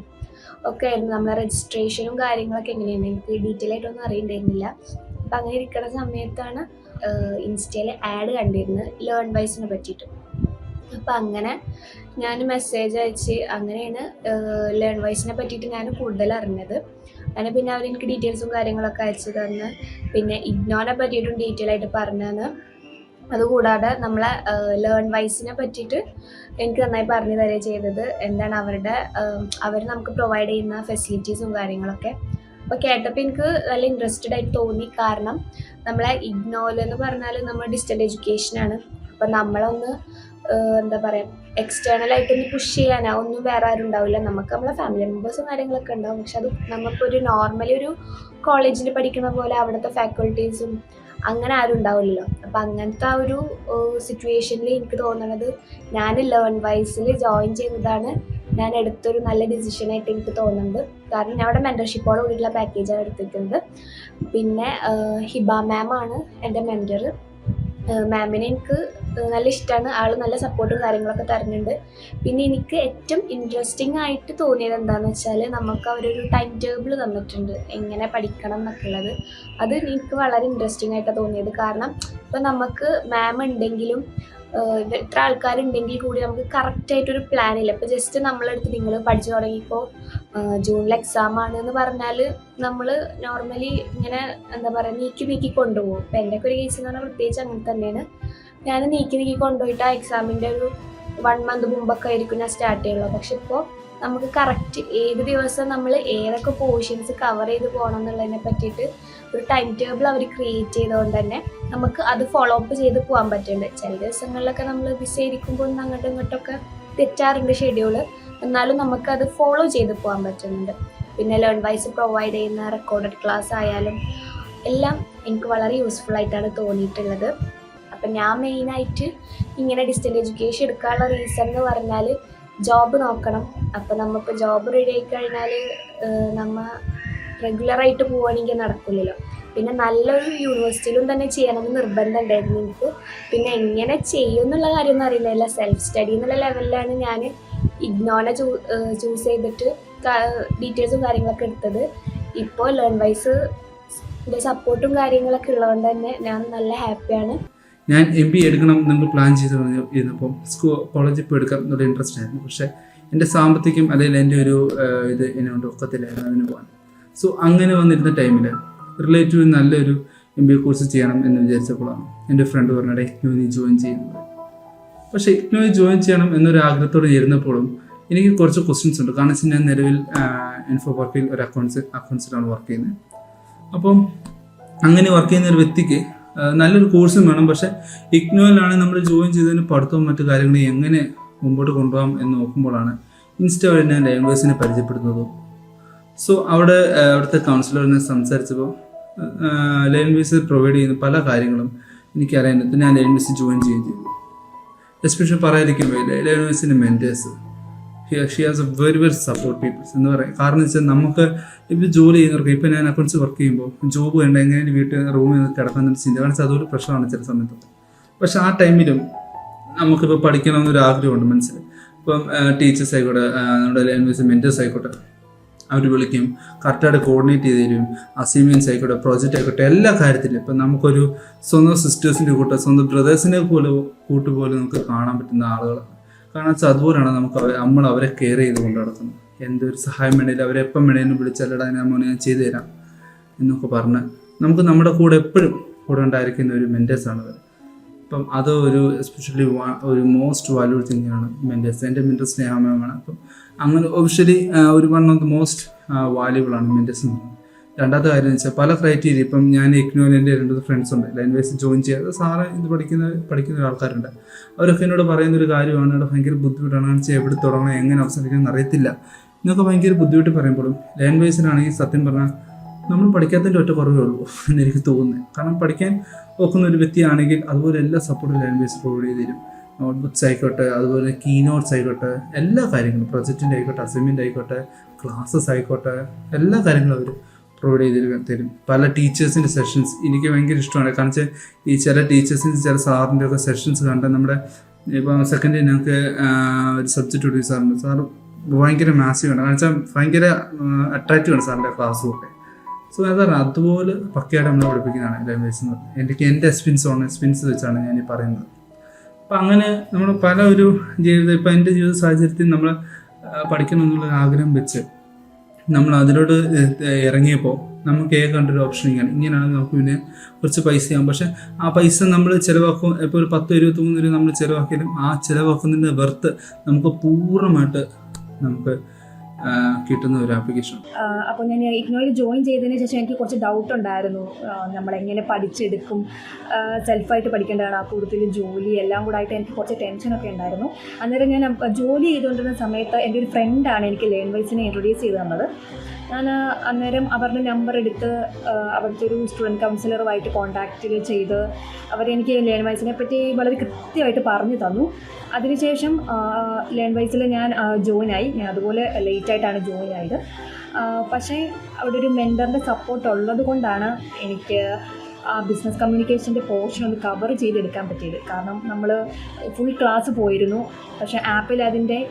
ഒക്കെ ആയിരുന്നു. നമ്മളെ രജിസ്ട്രേഷനും കാര്യങ്ങളൊക്കെ എങ്ങനെയാണ് എനിക്ക് ഡീറ്റെയിൽ ആയിട്ടൊന്നും അറിയണ്ടായിരുന്നില്ല. അപ്പം അങ്ങനെ ഇരിക്കുന്ന സമയത്താണ് ഇൻസ്റ്റയിൽ ആഡ് കണ്ടിരുന്നത് ലേൺ വൈസിനെ പറ്റിയിട്ട്. അപ്പം അങ്ങനെ ഞാൻ മെസ്സേജ് അയച്ച് അങ്ങനെയാണ് ലേൺ വൈസിനെ പറ്റിയിട്ട് ഞാൻ കൂടുതൽ അറിഞ്ഞത് അങ്ങനെ പിന്നെ അവർ എനിക്ക് ഡീറ്റെയിൽസും കാര്യങ്ങളൊക്കെ അയച്ചു തന്ന്. പിന്നെ ഇഗ്നോനെ പറ്റിയിട്ടും ഡീറ്റെയിൽ ആയിട്ട് പറഞ്ഞു അതുകൂടാതെ നമ്മളെ ലേൺ വൈസിനെ പറ്റിയിട്ട് എനിക്ക് നന്നായി പറഞ്ഞു തരിക ചെയ്തത് എന്താണ് അവരുടെ അവർ നമുക്ക് പ്രൊവൈഡ് ചെയ്യുന്ന ഫെസിലിറ്റീസും കാര്യങ്ങളൊക്കെ. അപ്പോൾ കേട്ടപ്പോൾ എനിക്ക് നല്ല ഇൻട്രസ്റ്റഡ് ആയിട്ട് തോന്നി. കാരണം നമ്മളെ ഇഗ്നോൽ എന്ന് പറഞ്ഞാൽ നമ്മൾ ഡിസ്റ്റന്റ് എഡ്യൂക്കേഷനാണ് അപ്പം നമ്മളൊന്ന് എന്താ പറയുക എക്സ്റ്റേണൽ ആയിട്ട് ആയിട്ടൊന്ന് പുഷ് ചെയ്യാനോ ഒന്നും വേറെ ആരും ഉണ്ടാവില്ല. നമുക്ക് നമ്മളെ ഫാമിലി മെമ്പേഴ്സും കാര്യങ്ങളൊക്കെ ഉണ്ടാവും. പക്ഷെ അത് നമുക്കൊരു നോർമലി ഒരു കോളേജിൽ പഠിക്കുന്ന പോലെ അവിടുത്തെ ഫാക്കൾട്ടീസും അങ്ങനെ ആരും ഉണ്ടാവില്ലല്ലോ. അപ്പം അങ്ങനത്തെ ആ ഒരു സിറ്റുവേഷനിൽ എനിക്ക് തോന്നുന്നത് ഞാൻ ലെവൻ വൈസിൽ ജോയിൻ ചെയ്തതാണ് ഞാൻ എടുത്തൊരു നല്ല ഡിസിഷനായിട്ട് എനിക്ക് തോന്നുന്നുണ്ട് കാരണം ഞാൻ അവിടെ മെന്റർഷിപ്പോടെ കൂടിയിട്ടുള്ള പാക്കേജാണ് എടുത്തിരിക്കുന്നത്. പിന്നെ ഹിബ മാം ആണ് എന്റെ മെന്റർ മാമിനെ എനിക്ക് നല്ല ഇഷ്ടമാണ് ആൾ നല്ല സപ്പോർട്ടും കാര്യങ്ങളൊക്കെ തരുന്നുണ്ട്. പിന്നെ എനിക്ക് ഏറ്റവും ഇൻട്രസ്റ്റിംഗ് ആയിട്ട് തോന്നിയത് എന്താണെന്ന് വെച്ചാൽ നമുക്ക് അവരൊരു ടൈം ടേബിൾ തന്നിട്ടുണ്ട്. എങ്ങനെ പഠിക്കണം എന്നൊക്കെ ഉള്ളത് അത് എനിക്ക് വളരെ ഇൻട്രസ്റ്റിംഗ് ആയിട്ടാണ് തോന്നിയത്. കാരണം ഇപ്പം നമുക്ക് മാം ഉണ്ടെങ്കിലും എത്ര ആൾക്കാരുണ്ടെങ്കിൽ കൂടി നമുക്ക് കറക്റ്റായിട്ടൊരു പ്ലാൻ ഇല്ല. ഇപ്പോൾ ജസ്റ്റ് നമ്മളെടുത്ത് നിങ്ങൾ പഠിച്ചു തുടങ്ങിയപ്പോൾ ജൂണിൽ എക്സാം ആണ് എന്ന് പറഞ്ഞാൽ നമ്മൾ നോർമലി ഇങ്ങനെ എന്താ പറയുക നീക്കി നീക്കി കൊണ്ടുപോകും. ഇപ്പം എന്റെ ഒക്കെ ഒരു കേസ് എന്ന് പറഞ്ഞാൽ പ്രത്യേകിച്ച് അങ്ങനെ തന്നെയാണ്. ഞാൻ നീക്കി നീക്കി കൊണ്ടുപോയിട്ട് ആ എക്സാമിന്റെ ഒരു വൺ മന്ത് മുമ്പൊക്കെ ആയിരിക്കും ഞാൻ സ്റ്റാർട്ട് ചെയ്യുള്ളൂ. പക്ഷെ ഇപ്പോൾ നമുക്ക് കറക്റ്റ് ഏത് ദിവസം നമ്മൾ ഏതൊക്കെ പോർഷൻസ് കവർ ചെയ്ത് പോകണം എന്നുള്ളതിനെ പറ്റിയിട്ട് ഒരു ടൈം ടേബിൾ അവർ ക്രിയേറ്റ് ചെയ്തുകൊണ്ട് തന്നെ നമുക്ക് അത് ഫോളോ അപ്പ് ചെയ്ത് പോകാൻ പറ്റുന്നുണ്ട്. ചില ദിവസങ്ങളിലൊക്കെ നമ്മൾ ബിസി ആയിരിക്കുമ്പോൾ അങ്ങോട്ടും ഇങ്ങോട്ടൊക്കെ തെറ്റാറുണ്ട് ഷെഡ്യൂൾ എന്നാലും നമുക്കത് ഫോളോ ചെയ്ത് പോകാൻ പറ്റുന്നുണ്ട്. പിന്നെ ലേൺ വൈസ് പ്രൊവൈഡ് ചെയ്യുന്ന റെക്കോർഡഡ് ക്ലാസ് ആയാലും എല്ലാം എനിക്ക് വളരെ യൂസ്ഫുൾ ആയിട്ടാണ് തോന്നിയിട്ടുള്ളത്. അപ്പം ഞാൻ മെയിനായിട്ട് ഇങ്ങനെ ഡിസ്റ്റന്റ് എഡ്യൂക്കേഷൻ എടുക്കാനുള്ള റീസൺ എന്ന് പറഞ്ഞാൽ ജോബ് നോക്കണം. അപ്പം നമ്മളിപ്പോൾ ജോബ് റെഡി ആയി കഴിഞ്ഞാൽ നമ്മ റെഗുലറായിട്ട് പോവുകയാണെങ്കിൽ നടക്കില്ലല്ലോ പിന്നെ നല്ലൊരു യൂണിവേഴ്സിറ്റിയിലും തന്നെ ചെയ്യണമെന്ന് നിർബന്ധം ഉണ്ടായിരുന്നു എനിക്ക്. പിന്നെ എങ്ങനെ ചെയ്യും എന്നുള്ള കാര്യമൊന്നും അറിയില്ല സെൽഫ് സ്റ്റഡി എന്നുള്ള ലെവലിലാണ് ഞാൻ ഇഗ്നോനെ ചൂ ചൂസ് ചെയ്തിട്ട് ഡീറ്റെയിൽസും കാര്യങ്ങളൊക്കെ എടുത്തത്. ഇപ്പോൾ ലേൺ വൈസ് സപ്പോർട്ടും കാര്യങ്ങളൊക്കെ ഉള്ളതുകൊണ്ട് തന്നെ ഞാൻ നല്ല ഹാപ്പിയാണ് ഞാൻ എം ബി എടുക്കണം എന്ന് പ്ലാൻ ചെയ്ത് ഇരുന്നപ്പം സ്കൂ കോളേജിൽ പോയി എടുക്കാം എന്നുള്ള ഇൻട്രസ്റ്റ് ആയിരുന്നു. പക്ഷേ എന്റെ സാമ്പത്തികം അല്ലെങ്കിൽ എന്റെ ഒരു ഇത് എന്നെ കൊണ്ട് ഒക്കത്തില്ലായിരുന്നു. അതിന് പോകാൻ സോ അങ്ങനെ വന്നിരുന്ന ടൈമിൽ റിലേറ്റീവ് നല്ലൊരു എം ബി എ കോഴ്സ് ചെയ്യണം എന്ന് വിചാരിച്ചപ്പോഴാണ് എന്റെ ഫ്രണ്ട് പറഞ്ഞത് ഇഗ്നോ നീ ജോയിൻ ചെയ്യുന്നത്. പക്ഷേ ഇഗ്നോ ജോയിൻ ചെയ്യണം എന്നൊരു ആഗ്രഹത്തോടെ ഇരുന്നപ്പോഴും എനിക്ക് കുറച്ച് ക്വസ്റ്റ്യൻസ് ഉണ്ട്. കാരണം വെച്ചാൽ ഞാൻ നിലവിൽ ഇൻഫോ ഒരു അക്കൗണ്ട്സ് അക്കൗണ്ട്സിലാണ് വർക്ക് ചെയ്യുന്നത്. അപ്പം അങ്ങനെ വർക്ക് ചെയ്യുന്ന ഒരു വ്യക്തിക്ക് നല്ലൊരു കോഴ്സും വേണം. പക്ഷെ ഇഗ്നോയിലാണ് നമ്മൾ ജോയിൻ ചെയ്തതിന് പഠിത്തവും മറ്റു കാര്യങ്ങളും എങ്ങനെ മുമ്പോട്ട് കൊണ്ടുപോകാം എന്ന് നോക്കുമ്പോഴാണ് ഇൻസ്റ്റ വഴി ഞാൻ ലാംഗ്വേജിനെ പരിചയപ്പെടുന്നത് സോ അവിടെ അവിടുത്തെ കൗൺസിലറിനെ സംസാരിച്ചപ്പോൾ ലാംഗ്വേജ് പ്രൊവൈഡ് ചെയ്യുന്ന പല കാര്യങ്ങളും എനിക്കറിയാൻ ഞാൻ ലാംഗ്വേജ് ജോയിൻ ചെയ്യുകയും ചെയ്തു. എസ്പെഷ്യലി പറയാതിരിക്കുമ്പോൾ ബീസിന്റെ mentors she has a very very support peoples എന്ന് പറയാം. കാരണം വെച്ചാൽ നമുക്ക് ഇപ്പോൾ ജോലി ചെയ്യുന്നവർക്ക് ഇപ്പോൾ ഞാൻ അക്കൗണ്ട്സ് വർക്ക് ചെയ്യുമ്പോൾ ജോബ് വേണ്ട എങ്ങനെ വീട്ടിൽ റൂമിൽ കിടക്കാൻ ചിന്ത. കാരണം അതൊരു പ്രശ്നമാണ് ചില സമയത്ത്. പക്ഷെ ആ ടൈമിലും നമുക്കിപ്പോൾ പഠിക്കണമെന്നൊരു ആഗ്രഹമുണ്ട് മനസ്സിൽ ഇപ്പം ടീച്ചേഴ്സ് ആയിക്കോട്ടെ നമ്മുടെ ലാംഗ്വേജ് മെന്റേഴ്സ് ആയിക്കോട്ടെ. അവർ വിളിക്കും. കറക്റ്റായിട്ട് കോർഡിനേറ്റ് ചെയ്ത് തരും. അസൈൻമെന്റ്സ് ആയിക്കോട്ടെ പ്രോജക്റ്റ് ആയിക്കോട്ടെ എല്ലാ കാര്യത്തിലും. ഇപ്പം നമുക്കൊരു സ്വന്തം സിസ്റ്റേഴ്സിന്റെ കൂട്ടം സ്വന്തം ബ്രദേഴ്സിനെ പോലെ കൂട്ട് പോലെ നമുക്ക് കാണാൻ പറ്റുന്ന ആളുകളാണ് കാരണം വെച്ചാൽ അതുപോലെയാണ് നമുക്ക് നമ്മൾ അവരെ കെയർ ചെയ്ത് കൊണ്ട് നടക്കുന്നത്. എന്തൊരു സഹായം വേണേലും അവരെ എപ്പം വേണേലും വിളിച്ചാലടാ ഞാൻ മോനെ ഞാൻ ചെയ്തു തരാം എന്നൊക്കെ പറഞ്ഞ് നമുക്ക് നമ്മുടെ കൂടെ എപ്പോഴും കൂടെ ഉണ്ടായിരിക്കുന്ന ഒരു മെന്റേഴ്സാണ് അവർ അപ്പം അത് ഒരു എസ്പെഷ്യലി ഒരു മോസ്റ്റ് വാല്യൂഡ് തിങ് ആണ് മെന്റേഴ്സ് എന്റെ മെന്റർ സ്നേഹമയമാണ് അപ്പം അങ്ങനെ ഒഫിഷ്യലി ഒരു one of the most valuable ആണ് മെന്റസ് എന്ന് രണ്ടാമത്തെ കാര്യം എന്ന് വെച്ചാൽ പല ക്രൈറ്റീരിയ ഇപ്പം ഞാൻ ഇഗ്നോയിൽ എന്റെ രണ്ട് ഫ്രണ്ട്സ് ഉണ്ട്. ലൈൻവേസ് ജോയിൻ ചെയ്യാതെ സാറ് ഇത് പഠിക്കുന്ന പഠിക്കുന്ന ആൾക്കാരുണ്ട് അവരൊക്കെ എന്നോട് പറയുന്ന ഒരു കാര്യമാണ് ഇവിടെ ഭയങ്കര ബുദ്ധിമുട്ടാണ്. കാരണം വെച്ചാൽ എവിടെ തുടങ്ങണം എങ്ങനെ അവസാനിക്കണം എന്നറിയത്തില്ല എന്നൊക്കെ ഭയങ്കര ബുദ്ധിമുട്ട് പറയുമ്പോഴും ലാംഗ്വേജിലാണെങ്കിൽ സത്യം പറഞ്ഞാൽ നമ്മൾ പഠിക്കാത്തതിന്റെ ഒറ്റ കുറവേ ഉള്ളൂ എന്ന് എനിക്ക് തോന്നുന്നത്. കാരണം പഠിക്കാൻ ഒക്കുന്ന ഒരു വ്യക്തിയാണെങ്കിൽ അതുപോലെ എല്ലാ സപ്പോർട്ടും ലാംഗ്വേജ് പ്രൊവൈഡ് ചെയ്ത് തരും. നോട്ട്ബുക്സ് ആയിക്കോട്ടെ അതുപോലെ കീ നോട്ട്സ് ആയിക്കോട്ടെ എല്ലാ കാര്യങ്ങളും പ്രൊജക്റ്റിന്റെ ആയിക്കോട്ടെ അസൈൻമെന്റ് ആയിക്കോട്ടെ ക്ലാസ്സസ് ആയിക്കോട്ടെ എല്ലാ കാര്യങ്ങളും അവർ പ്രൊവൈഡ് ചെയ്ത് തരും പല ടീച്ചേഴ്സിന്റെ സെഷൻസ് എനിക്ക് ഭയങ്കര ഇഷ്ടമാണ്. കാരണം വെച്ചാൽ ഈ ചില ടീച്ചേഴ്സിന്റെ ചില സാറിന്റെ ഒക്കെ സെഷൻസ് കണ്ടാൽ നമ്മുടെ ഇപ്പോൾ സെക്കൻഡ് ഞങ്ങൾക്ക് ഒരു സബ്ജക്റ്റ് കൊടുക്കും സാറിന്. സാർ ഭയങ്കര മാസീവ് ആണ്. കാരണം വെച്ചാൽ ഭയങ്കര അട്രാക്റ്റീവ് ആണ് സാറിന്റെ ക്ലാസ്സും ഒക്കെ. സോ അതാണ് അതുപോലെ പക്കയായിട്ട് നമ്മൾ പഠിപ്പിക്കുന്നതാണ് ലാംഗ്വേജ് എന്ന് പറയുന്നത് എനിക്ക് എന്റെ എക്സ്പീരിയൻസ് ആണ് എക്സ്പീരിയൻസ് വെച്ചാണ് ഞാൻ ഈ പറയുന്നത്. അപ്പം അങ്ങനെ നമ്മൾ പല ഒരു ജീവിതം ഇപ്പം എന്റെ ജീവിത സാഹചര്യത്തിൽ നമ്മൾ പഠിക്കണം എന്നുള്ള ആഗ്രഹം വെച്ച് നമ്മൾ അതിലോട്ട് ഇറങ്ങിയപ്പോൾ നമുക്ക് ഏക കണ്ടൊരു ഓപ്ഷൻ ഇങ്ങനെ ഇങ്ങനെയാണെങ്കിൽ നമുക്ക് പിന്നെ കുറച്ച് പൈസയാകും പക്ഷെ ആ പൈസ നമ്മൾ ചിലവാക്കും ഇപ്പോൾ ഒരു പത്ത് ഇരുപത്തി മൂന്ന് രൂപ നമ്മൾ ചിലവാക്കിയാലും ആ ചിലവാക്കുന്നതിന്റെ വെർത്ത് നമുക്ക് പൂർണമായിട്ട് നമുക്ക് കിട്ടുന്ന ഒരു ആപ്ലിക്കേഷൻ അപ്പോൾ ഞാൻ ഇഗ്നോയിൽ ജോയിൻ ചെയ്തതിന് ശേഷം എനിക്ക് കുറച്ച് ഡൗട്ട് ഉണ്ടായിരുന്നു. നമ്മൾ എങ്ങനെ പഠിച്ചെടുക്കും? സെൽഫായിട്ട് പഠിക്കേണ്ടതാണ് ആ കൂടുതൽ ജോലി എല്ലാം കൂടെ ആയിട്ട് എനിക്ക് കുറച്ച് ടെൻഷനൊക്കെ ഉണ്ടായിരുന്നു. അന്നേരം ഞാൻ ജോലി ചെയ്തുകൊണ്ടിരുന്ന സമയത്ത് എന്റെ ഒരു ഫ്രണ്ടാണ് എനിക്ക് ലേൺ വൈസിനെ ഇൻട്രൊഡ്യൂസ് ചെയ്ത് തന്നത്. ഞാൻ അന്നേരം അവരുടെ നമ്പർ എടുത്ത് അവിടുത്തെ ഒരു സ്റ്റുഡന്റ് കൗൺസിലറുമായിട്ട് കോൺടാക്റ്റിൽ ചെയ്ത് അവരെനിക്ക് ലേൺ വൈസിനെ പറ്റി വളരെ കൃത്യമായിട്ട് പറഞ്ഞു തന്നു. അതിനുശേഷം ലേൺ വൈസിൽ ഞാൻ ജോയിൻ ആയി. ഞാൻ അതുപോലെ ലേറ്റായിട്ടാണ് ജോയിൻ ആയത്. പക്ഷേ അവിടെ ഒരു മെന്ററിന്റെ സപ്പോർട്ട് ഉള്ളത് കൊണ്ടാണ് എനിക്ക് ആ ബിസിനസ് കമ്മ്യൂണിക്കേഷന്റെ പോർഷൻ ഒന്ന് കവർ ചെയ്തെടുക്കാൻ പറ്റിയത്. കാരണം നമ്മൾ ഫുൾ ക്ലാസ് പോയിരുന്നു. പക്ഷേ ആപ്പിൽ അതിന്റെ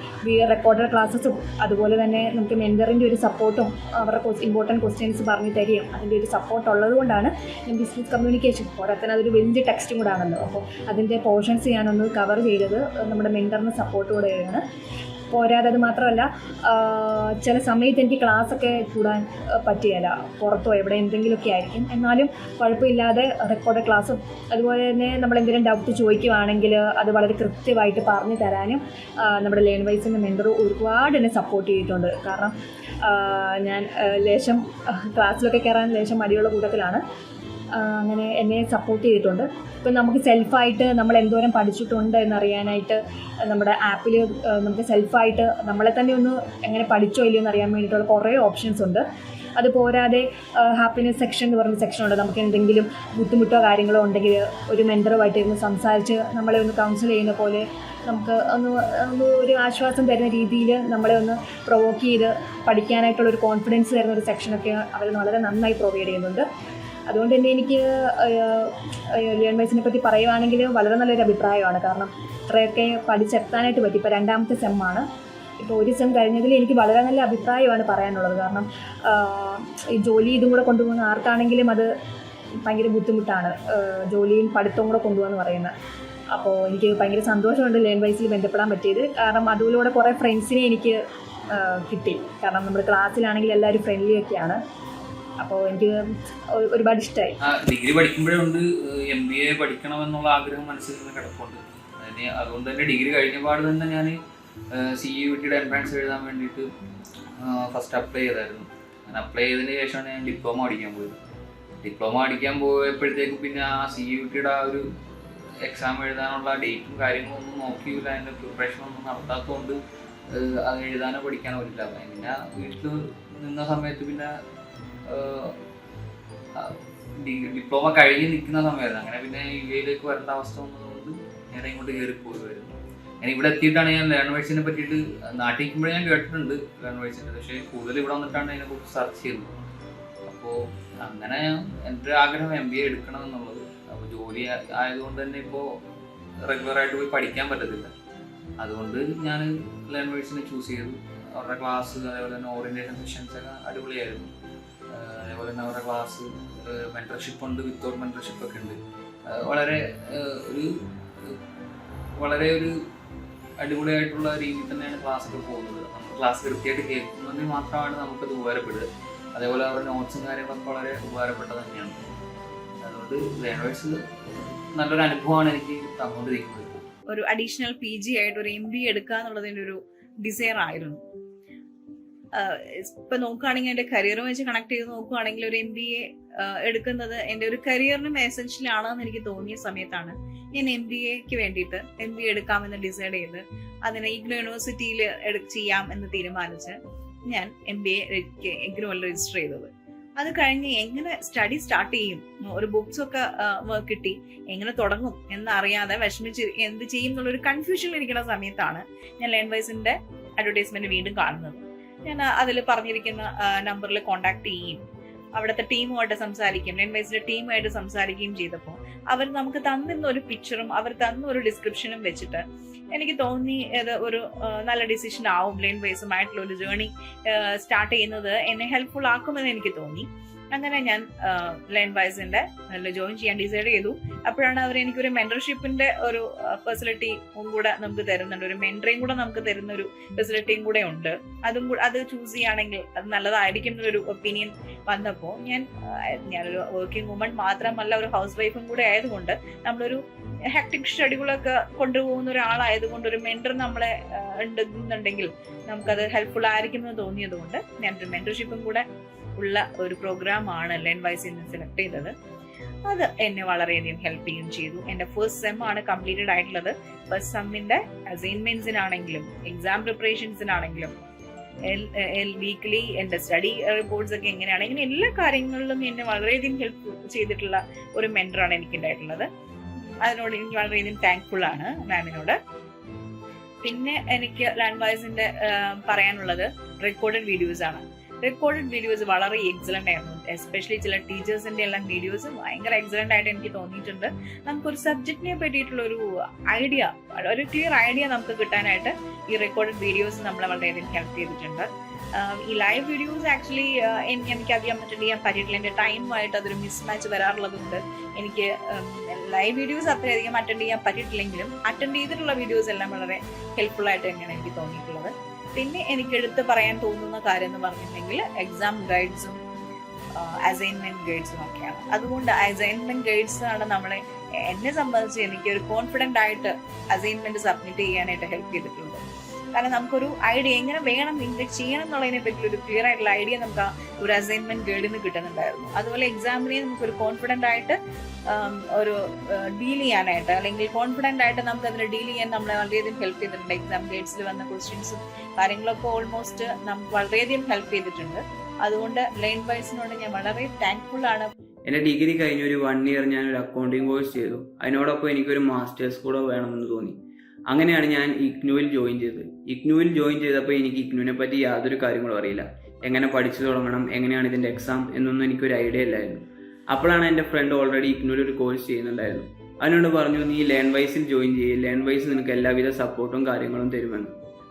റെക്കോർഡഡ് ക്ലാസ്സസും അതുപോലെ തന്നെ നമുക്ക് മെന്ററിന്റെ ഒരു സപ്പോർട്ടും അവരുടെ ഇമ്പോർട്ടന്റ് ക്വസ്റ്റ്യൻസ് പറഞ്ഞു തരികയും അതിന്റെ ഒരു സപ്പോർട്ട് ഉള്ളത് കൊണ്ടാണ് ഞാൻ ബിസിനസ് കമ്മ്യൂണിക്കേഷൻ പോരാത്തന്നെ അതൊരു വലിയ ടെക്സ്റ്റും കൂടെ ആണല്ലോ. അപ്പോൾ അതിന്റെ പോർഷൻസ് ഞാനൊന്ന് കവർ ചെയ്തത് നമ്മുടെ മെന്ററിന് സപ്പോർട്ട് കൂടെയാണ്. പോരാതെ അത് മാത്രമല്ല ചില സമയത്ത് എനിക്ക് ക്ലാസ്സൊക്കെ കൂടാൻ പറ്റിയല്ല. പുറത്തോ എവിടെ എന്തെങ്കിലുമൊക്കെ ആയിരിക്കും. എന്നാലും കുഴപ്പമില്ലാതെ റെക്കോർഡ് ക്ലാസ്സും അതുപോലെ തന്നെ നമ്മൾ എന്തെങ്കിലും ഡൗട്ട് ചോദിക്കുകയാണെങ്കിൽ അത് വളരെ കൃത്യമായിട്ട് പറഞ്ഞു തരാനും നമ്മുടെ ലേൺ വൈസിന്റെ മെന്റർ ഒരുപാട് എന്നെ സപ്പോർട്ട് ചെയ്തിട്ടുണ്ട്. കാരണം ഞാൻ ലേശം ക്ലാസ്സിലൊക്കെ കയറാൻ ലേശം മടിയുള്ള കൂട്ടത്തിലാണ്. അങ്ങനെ എന്നെ സപ്പോർട്ട് ചെയ്തിട്ടുണ്ട്. ഇപ്പം നമുക്ക് സെൽഫായിട്ട് നമ്മൾ എന്തോരം പഠിച്ചിട്ടുണ്ട് എന്നറിയാനായിട്ട് നമ്മുടെ ആപ്പിൽ നമുക്ക് സെൽഫായിട്ട് നമ്മളെ തന്നെ ഒന്ന് എങ്ങനെ പഠിച്ചോ ഇല്ലയോ എന്ന് അറിയാൻ വേണ്ടിയിട്ടുള്ള കുറേ ഓപ്ഷൻസ് ഉണ്ട്. അത് പോരാതെ ഹാപ്പിനെസ് സെക്ഷൻ എന്ന് പറഞ്ഞ സെക്ഷൻ ഉണ്ട്. നമുക്ക് എന്തെങ്കിലും ബുദ്ധിമുട്ടോ കാര്യങ്ങളോ ഉണ്ടെങ്കിൽ ഒരു മെന്ററുമായിട്ട് ഇരുന്ന് സംസാരിച്ച് നമ്മളെ ഒന്ന് കൗൺസിൽ ചെയ്യുന്ന പോലെ നമുക്ക് ഒന്ന് ഒന്ന് ഒരു ആശ്വാസം തരുന്ന രീതിയിൽ നമ്മളെ ഒന്ന് പ്രൊവോക്ക് ചെയ്ത് പഠിക്കാനായിട്ടുള്ള ഒരു കോൺഫിഡൻസ് തരുന്ന ഒരു സെക്ഷനൊക്കെ അവർ വളരെ നന്നായി പ്രൊവൈഡ് ചെയ്യുന്നുണ്ട്. അതുകൊണ്ട് തന്നെ എനിക്ക് ലേൺ വൈസിനെ പറ്റി പറയുവാണെങ്കിൽ വളരെ നല്ലൊരു അഭിപ്രായമാണ്. കാരണം ഇത്രയൊക്കെ പഠിച്ചെത്താനായിട്ട് പറ്റി. ഇപ്പോൾ രണ്ടാമത്തെ സെമ്മാണ് ഇപ്പോൾ ഒരു സെം കഴിഞ്ഞതിൽ എനിക്ക് വളരെ നല്ല അഭിപ്രായമാണ് പറയാനുള്ളത്. കാരണം ഈ ജോലി ഇതും കൂടെ കൊണ്ടുപോകുന്ന ആർക്കാണെങ്കിലും അത് ഭയങ്കര ബുദ്ധിമുട്ടാണ്. ജോലിയും പഠിത്തവും കൂടെ കൊണ്ടുപോകാന്ന് പറയുന്നത്. അപ്പോൾ എനിക്ക് ഭയങ്കര സന്തോഷമുണ്ട് ലേൺ വൈസിൽ ബന്ധപ്പെടാൻ പറ്റിയത്. കാരണം അതിലൂടെ കുറേ ഫ്രണ്ട്സിനെ എനിക്ക് കിട്ടി. കാരണം നമ്മുടെ ക്ലാസ്സിലാണെങ്കിൽ എല്ലാവരും ഫ്രണ്ട്ലി ഒക്കെയാണ്. അപ്പോൾ എനിക്ക് ഒരുപാട് ഇഷ്ടമായി ഡിഗ്രി പഠിക്കുമ്പോഴുണ്ട് എം ബി എ പഠിക്കണം എന്നുള്ള ആഗ്രഹം മനസ്സിൽ നിന്ന് കിടപ്പുണ്ട്. അതുകൊണ്ട് തന്നെ ഡിഗ്രി കഴിഞ്ഞ പാട് തന്നെ ഞാൻ സി യു ടിയുടെ എൻട്രൻസ് എഴുതാൻ വേണ്ടിയിട്ട് ഫസ്റ്റ് അപ്ലൈ ചെയ്തായിരുന്നു. ഞാൻ അപ്ലൈ ചെയ്തതിന് ശേഷമാണ് ഞാൻ ഡിപ്ലോമ പഠിക്കാൻ പോയത്. ഡിപ്ലോമ പഠിക്കാൻ പോയപ്പോഴത്തേക്ക് പിന്നെ ആ സി യു ടിയുടെ ആ ഒരു എക്സാം എഴുതാനുള്ള ഡേറ്റും കാര്യങ്ങളും ഒന്നും നോക്കിയില്ല. അതിന്റെ പ്രിപ്പറേഷൻ ഒന്നും നടത്താത്തതുകൊണ്ട് അത് എഴുതാനോ പഠിക്കാനോ പറ്റില്ല. പിന്നെ വീട്ടിൽ നിന്ന സമയത്ത് പിന്നെ ഡിപ്ലോമ കഴിഞ്ഞ് നിൽക്കുന്ന സമയമായിരുന്നു. അങ്ങനെ പിന്നെ യു എയിലേക്ക് വരേണ്ട അവസ്ഥ വന്നതുകൊണ്ട് ഞാൻ ഇങ്ങോട്ട് കയറി പോരുമായിരുന്നു ഞാൻ ഇവിടെ എത്തിയിട്ടാണ് ഞാൻ ലേൺ വേഴ്സിനെ പറ്റിയിട്ട് നാട്ടിൽ നിൽക്കുമ്പോഴേ ഞാൻ കേട്ടിട്ടുണ്ട് ലേൺ വേഴ്സിനെ പക്ഷേ കൂടുതൽ ഇവിടെ വന്നിട്ടാണ് അതിനെക്കുറിച്ച് സെർച്ച് ചെയ്തത് അപ്പോൾ അങ്ങനെ എന്റെ ആഗ്രഹം എം ബി എ എടുക്കണം എന്നുള്ളത്. അപ്പോൾ ജോലി ആയതുകൊണ്ട് തന്നെ ഇപ്പോൾ റെഗുലറായിട്ട് പോയി പഠിക്കാൻ പറ്റത്തില്ല. അതുകൊണ്ട് ഞാൻ ലേൺ വേഴ്സിനെ ചൂസ് ചെയ്തു. അവരുടെ ക്ലാസ് അതേപോലെ തന്നെ ഓറിയന്റേഷൻ സെഷൻസ് ഒക്കെ അടിപൊളിയായിരുന്നു. അതേപോലെ തന്നെ അവരുടെ ക്ലാസ് മെന്റർഷിപ്പ് ഉണ്ട് വിത്തൗട്ട് മെന്റർഷിപ്പ് ഒക്കെ ഉണ്ട്. വളരെ ഒരു വളരെ ഒരു അടിപൊളിയായിട്ടുള്ള രീതിയിൽ തന്നെയാണ് ക്ലാസ് ഒക്കെ പോകുന്നത്. നമ്മൾ ക്ലാസ് കൃത്യമായിട്ട് കേൾക്കുന്നതിന് മാത്രമാണ് നമുക്കത് ഉപകാരപ്പെടുക. അതേപോലെ അവരുടെ നോട്ട്സും കാര്യങ്ങളൊക്കെ വളരെ ഉപകാരപ്പെട്ട തന്നെയാണ്. അതുകൊണ്ട് ലേണേഴ്സ് നല്ലൊരു അനുഭവമാണ് എനിക്ക് തന്നുകൊണ്ടിരിക്കുന്നത്. ഒരു അഡീഷണൽ പി ജി ആയിട്ട് ഒരു എം ബി എടുക്കുക എന്നുള്ളതിന്റെ ഒരു ഡിസയർ ആയിരുന്നു. ഇപ്പൊ നോക്കുകയാണെങ്കിൽ എന്റെ കരിയർ വെച്ച് കണക്ട് ചെയ്ത് നോക്കുകയാണെങ്കിൽ ഒരു എം ബി എ എടുക്കുന്നത് എന്റെ ഒരു കരിയറിനും എസെൻഷ്യൽ ആണെന്ന് എനിക്ക് തോന്നിയ സമയത്താണ് ഞാൻ എം ബി എക്ക് വേണ്ടിയിട്ട് എം ബി എ എടുക്കാമെന്ന് ഡിസൈഡ് ചെയ്ത് അതിനെ ഇഗ്നോ യൂണിവേഴ്സിറ്റിയിൽ ചെയ്യാം എന്ന് തീരുമാനിച്ച് ഞാൻ എം ബി എ ഇഗ്നോയിൽ രജിസ്റ്റർ ചെയ്തത്. അത് കഴിഞ്ഞ് എങ്ങനെ സ്റ്റഡി സ്റ്റാർട്ട് ചെയ്യും? ഒരു ബുക്സ് ഒക്കെ കിട്ടി. എങ്ങനെ തുടങ്ങും എന്നറിയാതെ വിഷമിച്ച് എന്ത് ചെയ്യും എന്നുള്ളൊരു കൺഫ്യൂഷനിൽ ഇരിക്കുന്ന സമയത്താണ് ഞാൻ ലേൺ വൈസിന്റെ അഡ്വർടൈസ്മെന്റ് വീണ്ടും കാണുന്നത്. ഞാൻ അതിൽ പറഞ്ഞിരിക്കുന്ന നമ്പറിൽ കോണ്ടാക്ട് ചെയ്യും. അവിടുത്തെ ടീമുമായിട്ട് സംസാരിക്കും. ലേൺ വൈസിന്റെ ടീമുമായിട്ട് സംസാരിക്കുകയും ചെയ്തപ്പോൾ അവർ നമുക്ക് തന്നിരുന്ന ഒരു പിക്ചറും അവർ തന്ന ഒരു ഡിസ്ക്രിപ്ഷനും വെച്ചിട്ട് എനിക്ക് തോന്നി ഇത് ഒരു നല്ല ഡിസിഷൻ ആവും. ലേൺ വൈസുമായിട്ടുള്ള ഒരു ജേണി സ്റ്റാർട്ട് ചെയ്യുന്നത് എന്നെ ഹെൽപ്ഫുൾ ആക്കുമെന്ന് എനിക്ക് തോന്നി. അങ്ങനെ ഞാൻ ലൈൻ വൈസിന്റെ ജോയിൻ ചെയ്യാൻ ഡിസൈഡ് ചെയ്തു. അപ്പോഴാണ് അവർ എനിക്ക് ഒരു മെന്റർഷിപ്പിന്റെ ഒരു ഫെസിലിറ്റിയും കൂടെ നമുക്ക് തരുന്നുണ്ട്. ഒരു മെന്ററിയും കൂടെ നമുക്ക് തരുന്ന ഒരു ഫെസിലിറ്റിയും കൂടെ ഉണ്ട്. അതും അത് ചൂസ് ചെയ്യുകയാണെങ്കിൽ അത് നല്ലതായിരിക്കും എന്നൊരു ഒപ്പീനിയൻ വന്നപ്പോൾ ഞാൻ ഞാനൊരു വർക്കിംഗ് വുമൺ മാത്രമല്ല ഒരു ഹൗസ് വൈഫും കൂടെ ആയതുകൊണ്ട് നമ്മളൊരു ഹെക്ടിക് ഷെഡ്യൂളൊക്കെ കൊണ്ടുപോകുന്ന ഒരാളായതുകൊണ്ട് ഒരു മെന്റർ നമ്മളെ ഉണ്ടെന്നുണ്ടെങ്കിൽ നമുക്കത് ഹെൽപ്ഫുൾ ആയിരിക്കും എന്ന് തോന്നിയതുകൊണ്ട് ഞാനൊരു മെന്റർഷിപ്പും കൂടെ ഉള്ള ഒരു പ്രോഗ്രാമാണ് ലെൻ വൈസിൽ നിന്ന് സെലക്ട് ചെയ്തത്. അത് എന്നെ വളരെയധികം ഹെൽപ്പ് ചെയ്യുകയും ചെയ്തു. എന്റെ ഫസ്റ്റ് സെം ആണ് കംപ്ലീറ്റഡ് ആയിട്ടുള്ളത്. ഫസ്റ്റ് സെമ്മിന്റെ അസൈൻമെന്റ്സിനാണെങ്കിലും എക്സാം പ്രിപ്പറേഷൻസിനാണെങ്കിലും വീക്ക്ലി എന്റെ സ്റ്റഡി റിപ്പോർട്ട്സ് ഒക്കെ എങ്ങനെയാണ് ഇങ്ങനെ എല്ലാ കാര്യങ്ങളിലും എന്നെ വളരെയധികം ഹെൽപ്പ് ചെയ്തിട്ടുള്ള ഒരു മെന്ററാണ് എനിക്കുണ്ടായിട്ടുള്ളത്. അതിനോട് എനിക്ക് വളരെയധികം താങ്ക്ഫുൾ ആണ് മാമിനോട് പിന്നെ എനിക്ക് ലാൻഡ് വൈസിന്റെ പറയാനുള്ളത് റെക്കോർഡഡ് വീഡിയോസ് ആണ്. റെക്കോർഡഡ് വീഡിയോസ് വളരെ എക്സലന്റ് ആയിരുന്നു. എസ്പെഷ്യലി ചില ടീച്ചേഴ്സിന്റെ എല്ലാം വീഡിയോസ് ഭയങ്കര എക്സലന്റ് ആയിട്ട് എനിക്ക് തോന്നിയിട്ടുണ്ട്. നമുക്കൊരു സബ്ജക്റ്റിനെ പറ്റിയിട്ടുള്ള ഒരു ഐഡിയ ഒരു ക്ലിയർ ഐഡിയ നമുക്ക് കിട്ടാനായിട്ട് ഈ റെക്കോർഡഡ് വീഡിയോസ് നമ്മളെ വളരെയധികം ഹെൽപ്പ് ചെയ്തിട്ടുണ്ട്. ഈ ലൈവ് വീഡിയോസ് ആക്ച്വലി എനിക്ക് അധികം അറ്റൻഡ് ചെയ്യാൻ പറ്റിയിട്ടില്ല. എന്റെ ടൈമുമായിട്ട് അതൊരു മിസ്മാച്ച് വരാറുള്ളതുകൊണ്ട് എനിക്ക് ലൈവ് വീഡിയോസ് അത്രയധികം അറ്റൻഡ് ചെയ്യാൻ പറ്റിയിട്ടില്ലെങ്കിലും അറ്റൻഡ് ചെയ്തിട്ടുള്ള വീഡിയോസ് എല്ലാം വളരെ ഹെൽപ്ഫുൾ ആയിട്ട് തന്നെയാണ് എനിക്ക് തോന്നിയിട്ടുള്ളത്. പിന്നെ എനിക്ക് എടുത്ത് പറയാൻ തോന്നുന്ന കാര്യം എന്ന് പറഞ്ഞിട്ടുണ്ടെങ്കിൽ എക്സാം ഗൈഡ്സും അസൈൻമെന്റ് ഗൈഡ്സും ഒക്കെയാണ്. അതുകൊണ്ട് അസൈൻമെന്റ് ഗൈഡ്സ് ആണ് നമ്മളെ എന്നെ സംബന്ധിച്ച് എനിക്ക് ഒരു കോൺഫിഡന്റ് ആയിട്ട് അസൈൻമെന്റ് സബ്മിറ്റ് ചെയ്യാനായിട്ട് ഹെൽപ്പ് ചെയ്തിട്ടുണ്ട്. കാരണം നമുക്കൊരു ഐഡിയ എങ്ങനെ വേണം എങ്ങനെ ചെയ്യണം എന്നുള്ളതിനെ പറ്റി ഒരു ക്ലിയർ ആയിട്ടുള്ള ഐഡിയ നമുക്ക് ആ ഒരു അസൈൻമെന്റ് ഗൈഡിൽ നിന്ന് കിട്ടുന്നുണ്ടായിരുന്നു. അതുപോലെ എക്സാമിനെ നമുക്കൊരു കോൺഫിഡന്റ് ആയിട്ട് ഒരു ഡീൽ ചെയ്യാനായിട്ട് അല്ലെങ്കിൽ കോൺഫിഡന്റ് ആയിട്ട് നമുക്ക് അതിനെ ഡീൽ ചെയ്യാൻ നമ്മളെ വളരെയധികം ഹെൽപ്പ് ചെയ്തിട്ടുണ്ട്. എക്സാം ഗൈഡ്സിൽ വന്ന ക്വസ്റ്റ്യൻസും കാര്യങ്ങളൊക്കെ ഓൾമോസ്റ്റ് നമുക്ക് വളരെയധികം ഹെൽപ്പ് ചെയ്തിട്ടുണ്ട്. അതുകൊണ്ട് ലൈൻ വൈസിനോട് ഞാൻ വളരെ താങ്ക്ഫുൾ ആണ്. എന്റെ ഡിഗ്രി കഴിഞ്ഞ ഒരു വൺ ഇയർ ഞാൻ ഒരു അക്കൗണ്ടിങ് കോഴ്സ് ചെയ്തു. അതിനോടൊപ്പം എനിക്കൊരു മാസ്റ്റേഴ്സ് കൂടെ വേണമെന്ന് തോന്നി. അങ്ങനെയാണ് ഞാൻ ഇഗ്നുവിൽ ജോയിൻ ചെയ്തത്. ഇഗ്നുവിൽ ജോയിൻ ചെയ്തപ്പോൾ എനിക്ക് ഇഗ്നുവിനെ പറ്റി യാതൊരു കാര്യങ്ങളും അറിയില്ല. എങ്ങനെ പഠിച്ചു തുടങ്ങണം എങ്ങനെയാണ് ഇതിന്റെ എക്സാം എന്നൊന്നും എനിക്കൊരു ഐഡിയ ഇല്ലായിരുന്നു. അപ്പോഴാണ് എന്റെ ഫ്രണ്ട് ഓൾറെഡി ഇഗ്നുവിൽ ഒരു കോഴ്സ് ചെയ്യുന്നുണ്ടായിരുന്നു. അതിനോട് പറഞ്ഞു നീ ലേൺ വൈസിൽ ജോയിൻ ചെയ്യ്. ലേൺ വൈസ് നിനക്ക് എല്ലാവിധ സപ്പോർട്ടും കാര്യങ്ങളും തരുമെന്ന്.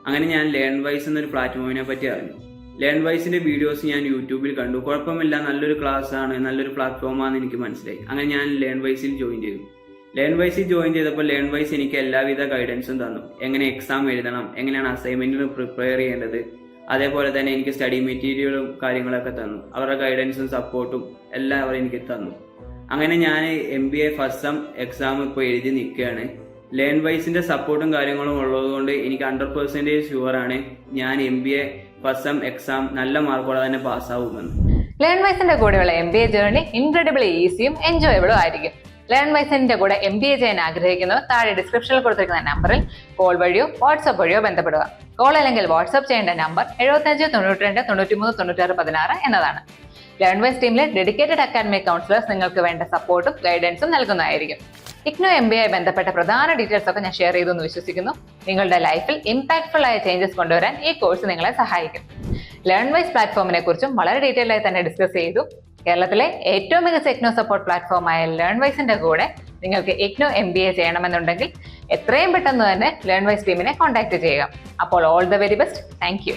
അങ്ങനെ ഞാൻ ലേൺ വൈസ് എന്നൊരു പ്ലാറ്റ്ഫോമിനെ പറ്റി അറിഞ്ഞു. ലേൺ വൈസിന്റെ വീഡിയോസ് ഞാൻ യൂട്യൂബിൽ കണ്ടു. കുഴപ്പമില്ല നല്ലൊരു ക്ലാസ് ആണ് നല്ലൊരു പ്ലാറ്റ്ഫോമാണെന്ന് എനിക്ക് മനസ്സിലായി. അങ്ങനെ ഞാൻ ലേൺ വൈസിൽ ജോയിൻ ചെയ്തു. ലേൺ വൈസിൽ ജോയിൻ ചെയ്തപ്പോൾ ലേൺ വൈസ് എനിക്ക് എല്ലാവിധ ഗൈഡൻസും തന്നു. എങ്ങനെ എക്സാം എഴുതണം എങ്ങനെയാണ് അസൈൻമെന്റിന് പ്രിപ്പയർ ചെയ്യേണ്ടത് അതേപോലെ തന്നെ എനിക്ക് സ്റ്റഡി മെറ്റീരിയലും കാര്യങ്ങളൊക്കെ തന്നു. അവരുടെ ഗൈഡൻസും സപ്പോർട്ടും എല്ലാം അവർ എനിക്ക് തന്നു. അങ്ങനെ ഞാൻ M B A first sem exam ഇപ്പോൾ എഴുതി നിൽക്കുകയാണ്. ലേൺ വൈസിന്റെ സപ്പോർട്ടും കാര്യങ്ങളും ഉള്ളതുകൊണ്ട് എനിക്ക് ഹൺഡ്രഡ് പെർസെന്റേജ് ആണ് ഞാൻ M B A first sem exam നല്ല മാർക്കോടെ തന്നെ പാസ്സാവുമെന്ന് ലേൺ വൈസിന്റെ കൂടെയുള്ള M B A journey incredible ഈസിയും എൻജോയബിളും ആയിരിക്കും. ലേൺ വൈസിന്റെ കൂടെ എം ബി എ ചെയ്യാൻ ആഗ്രഹിക്കുന്നവർ താഴെ ഡിസ്ക്രിപ്ഷനിൽ കൊടുത്തിരിക്കുന്ന നമ്പറിൽ കോൾ വഴിയോ വാട്സപ്പ് വഴിയോ ബന്ധപ്പെടുക. കോൾ അല്ലെങ്കിൽ വാട്സപ്പ് ചെയ്യേണ്ട നമ്പർ എഴുപത്തഞ്ച് തൊണ്ണൂറ്റി രണ്ട് തൊണ്ണൂറ്റി മൂന്ന് തൊണ്ണൂറ്റാറ് പതിനാറ് എന്നതാണ്. ലേൺ വൈസ് ടീമിലെ ഡെഡിക്കേറ്റഡ് അക്കാഡമിക് കൗൺസിലേഴ്സ് നിങ്ങൾക്ക് വേണ്ട സപ്പോർട്ടും ഗൈഡൻസും നൽകുന്നതായിരിക്കും. ഇഗ്നോ എം ബി ഐ ബന്ധപ്പെട്ട പ്രധാന ഡീറ്റെയിൽസ് ഒക്കെ ഞാൻ ഷെയർ ചെയ്തു എന്ന് വിശ്വസിക്കുന്നു. നിങ്ങളുടെ ലൈഫിൽ ഇമ്പാക്ട്ഫുൾ ആയ ചേഞ്ചസ് കൊണ്ടുവരാൻ ഈ കോഴ്സ് നിങ്ങളെ സഹായിക്കും. ലേൺ വൈസ് പ്ലാറ്റ്ഫോമിനെ കുറിച്ചും വളരെ ഡീറ്റെയിൽ ആയി തന്നെ ഡിസ്കസ് ചെയ്തു. കേരളത്തിലെ ഏറ്റവും മികച്ച എക്നോ സപ്പോർട്ട് പ്ലാറ്റ്ഫോമായ ലേൺ വൈസിന്റെ കൂടെ നിങ്ങൾക്ക് എക്നോ എം ബി എ ചെയ്യണമെന്നുണ്ടെങ്കിൽ എത്രയും പെട്ടെന്ന് തന്നെ ലേൺ വൈസ് ടീമിനെ കോൺടാക്ട് ചെയ്യുക. അപ്പോൾ all the very best thank